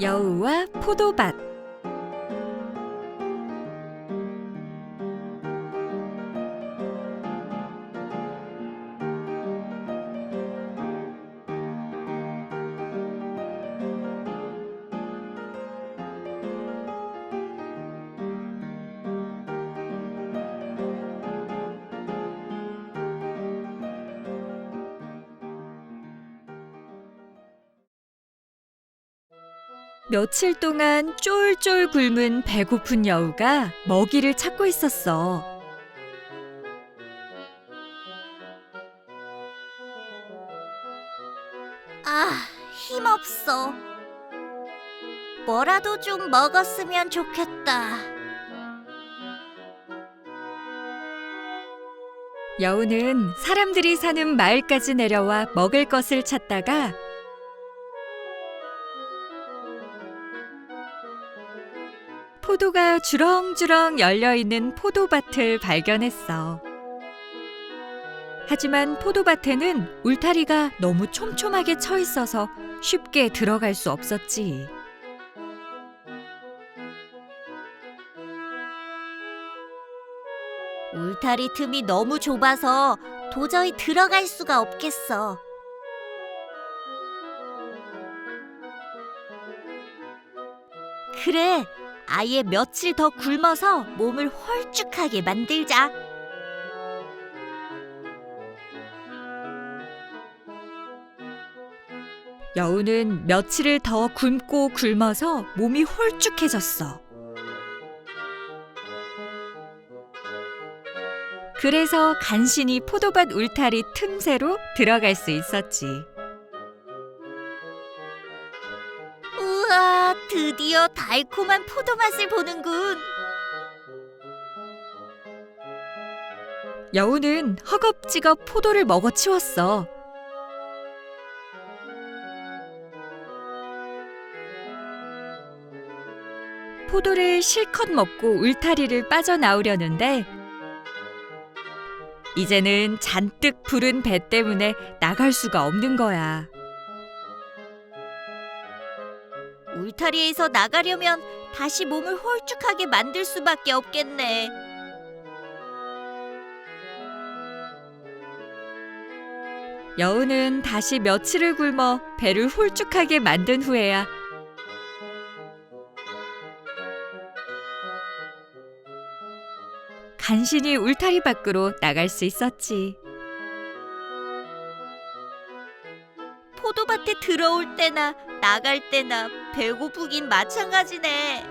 여우와 포도밭 며칠 동안 쫄쫄 굶은 배고픈 여우가 먹이를 찾고 있었어. 아, 힘없어. 뭐라도 좀 먹었으면 좋겠다. 여우는 사람들이 사는 마을까지 내려와 먹을 것을 찾다가 포도가 주렁주렁 열려 있는 포도밭을 발견했어. 하지만 포도밭에는 울타리가 너무 촘촘하게 쳐 있어서 쉽게 들어갈 수 없었지. 울타리 틈이 너무 좁아서 도저히 들어갈 수가 없겠어. 그래, 아예 며칠 더 굶어서 몸을 홀쭉하게 만들자. 여우는 며칠을 더 굶고 굶어서 몸이 홀쭉해졌어. 그래서 간신히 포도밭 울타리 틈새로 들어갈 수 있었지. 드디어 달콤한 포도 맛을 보는군. 여우는 허겁지겁 포도를 먹어치웠어. 포도를 실컷 먹고 울타리를 빠져나오려는데 이제는 잔뜩 부른 배 때문에 나갈 수가 없는 거야. 울타리에서 나가려면 다시 몸을 홀쭉하게 만들 수밖에 없겠네. 여우는 다시 며칠을 굶어 배를 홀쭉하게 만든 후에야 간신히 울타리 밖으로 나갈 수 있었지. 포도밭에 들어올 때나 나갈 때나 배고프긴 마찬가지네.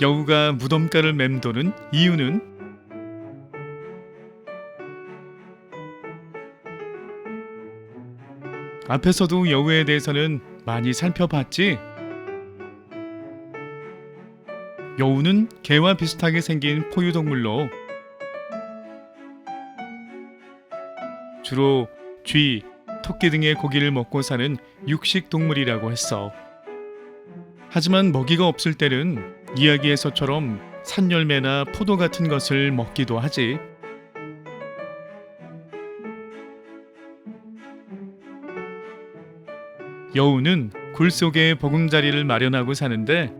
여우가 무덤가를 맴도는 이유는 앞에서도 여우에 대해서는 많이 살펴봤지. 여우는 개와 비슷하게 생긴 포유동물로 주로 쥐, 토끼 등의 고기를 먹고 사는 육식 동물이라고 했어. 하지만 먹이가 없을 때는 이야기에서처럼 산열매나 포도 같은 것을 먹기도 하지. 여우는 굴 속에 보금자리를 마련하고 사는데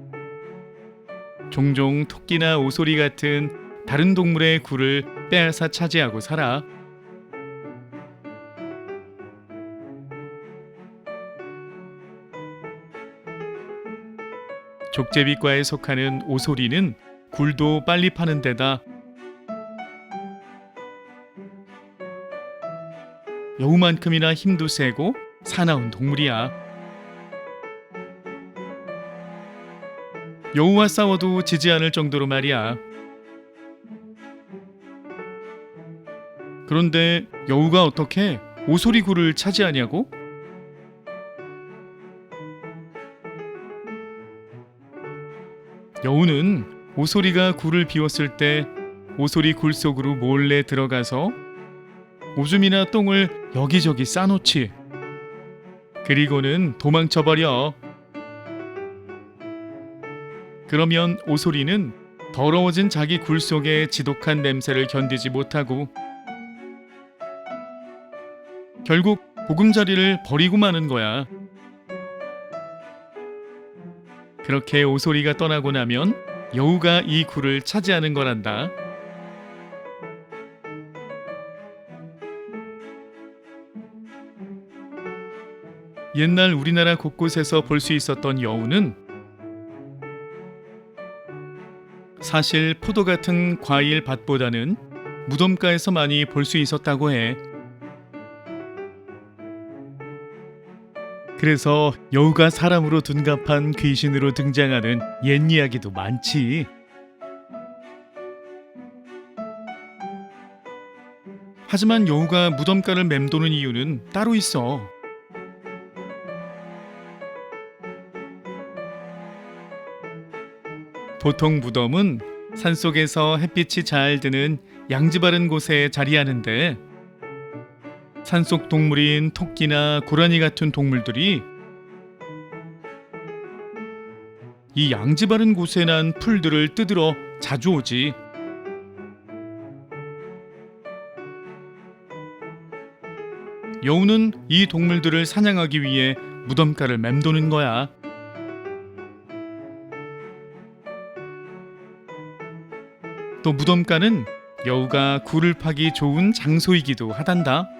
종종 토끼나 오소리 같은 다른 동물의 굴을 빼앗아 차지하고 살아. 족제비과에 속하는 오소리는 굴도 빨리 파는 데다 여우만큼이나 힘도 세고 사나운 동물이야. 여우와 싸워도 지지 않을 정도로 말이야. 그런데 여우가 어떻게 오소리 굴을 차지하냐고? 여우는 오소리가 굴을 비웠을 때 오소리 굴 속으로 몰래 들어가서 오줌이나 똥을 여기저기 싸놓지. 그리고는 도망쳐버려. 그러면 오소리는 더러워진 자기 굴 속의 지독한 냄새를 견디지 못하고 결국 보금자리를 버리고 마는 거야. 그렇게 오소리가 떠나고 나면 여우가 이 굴을 차지하는 거란다. 옛날 우리나라 곳곳에서 볼 수 있었던 여우는 사실 포도 같은 과일 밭보다는 무덤가에서 많이 볼 수 있었다고 해. 그래서 여우가 사람으로 둔갑한 귀신으로 등장하는 옛 이야기도 많지. 하지만 여우가 무덤가를 맴도는 이유는 따로 있어. 보통 무덤은 산속에서 햇빛이 잘 드는 양지 바른 곳에 자리하는데 산속 동물인 토끼나 고라니 같은 동물들이 이 양지 바른 곳에 난 풀들을 뜯으러 자주 오지. 여우는 이 동물들을 사냥하기 위해 무덤가를 맴도는 거야. 또 무덤가는 여우가 굴을 파기 좋은 장소이기도 하단다.